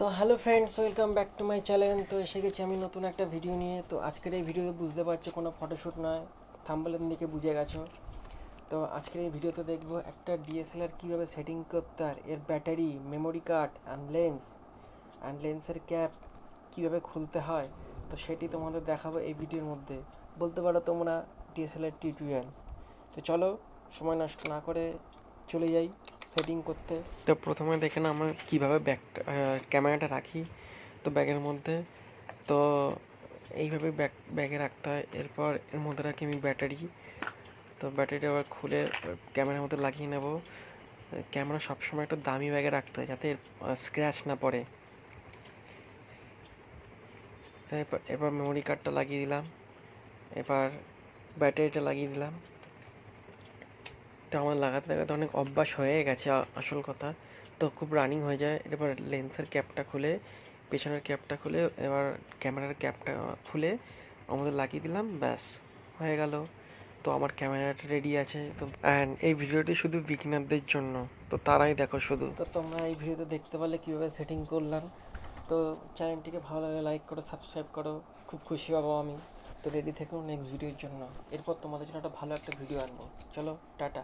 তো hello friends welcome back to my channel তো এসে গেছি আমি নতুন একটা ভিডিও নিয়ে। তো আজকের এই ভিডিওতে বুঝতে পারছ কোনো ফটোশ্যুট নয় থাম্বলের দিকে বুঝে গেছো। তো আজকের এই ভিডিওতে দেখব একটা ডিএসএলআর কীভাবে সেটিং করতে হয়, এর battery memory card and lens and লেন্সের ক্যাপ কীভাবে খুলতে হয়। তো সেটি তোমাদের দেখাবো এই ভিডিওর মধ্যে। বলতে পারো তোমরা ডিএসএলআর টিউটোরিয়াল তো চলো, সময় নষ্ট না করে চলে যাই। সেটিং করতে। তো প্রথমে দেখে না আমরা কীভাবে ব্যাগটা ক্যামেরাটা রাখি। তো ব্যাগের মধ্যে, তো এইভাবে ব্যাগ ব্যাগে রাখতে হয়। এরপর এর মধ্যে রাখি আমি ব্যাটারি তো ব্যাটারিটা আবার খুলে ক্যামেরার মধ্যে লাগিয়ে নেব। ক্যামেরা সবসময় একটু দামি ব্যাগে রাখতে হয়, যাতে স্ক্র্যাচ না পড়ে। এরপর এরপর মেমোরি কার্ডটা লাগিয়ে দিলাম। এবার ব্যাটারিটা লাগিয়ে দিলাম। তো আমার লাগাতে লাগাতে অনেক অভ্যাস হয়ে গেছে আসল কথা। তো খুব রানিং হয়ে যায়। এবার লেন্সের ক্যাপটা খুলে, পেছনের ক্যাপটা খুলে, এবার ক্যামেরার ক্যাপটা খুলে আমাদের লাগিয়ে দিলাম, ব্যাস, হয়ে গেল। তো আমার ক্যামেরাটা রেডি আছে। তো অ্যান্ড এই ভিডিওটি শুধু বিগিনারদের জন্য। তো তারাই দেখো শুধু। তো তোমরা এই ভিডিওতে দেখতে পারলে কীভাবে সেটিং করলাম। তো চ্যানেলটিকে ভালো লাগলে লাইক করো সাবস্ক্রাইব করো। খুব খুশি হব আমি। তো রেডি থেকো নেক্সট ভিডিওর জন্য। এরপর তোমাদের জন্য একটা ভালো একটা ভিডিও আনব। চলো, টাটা।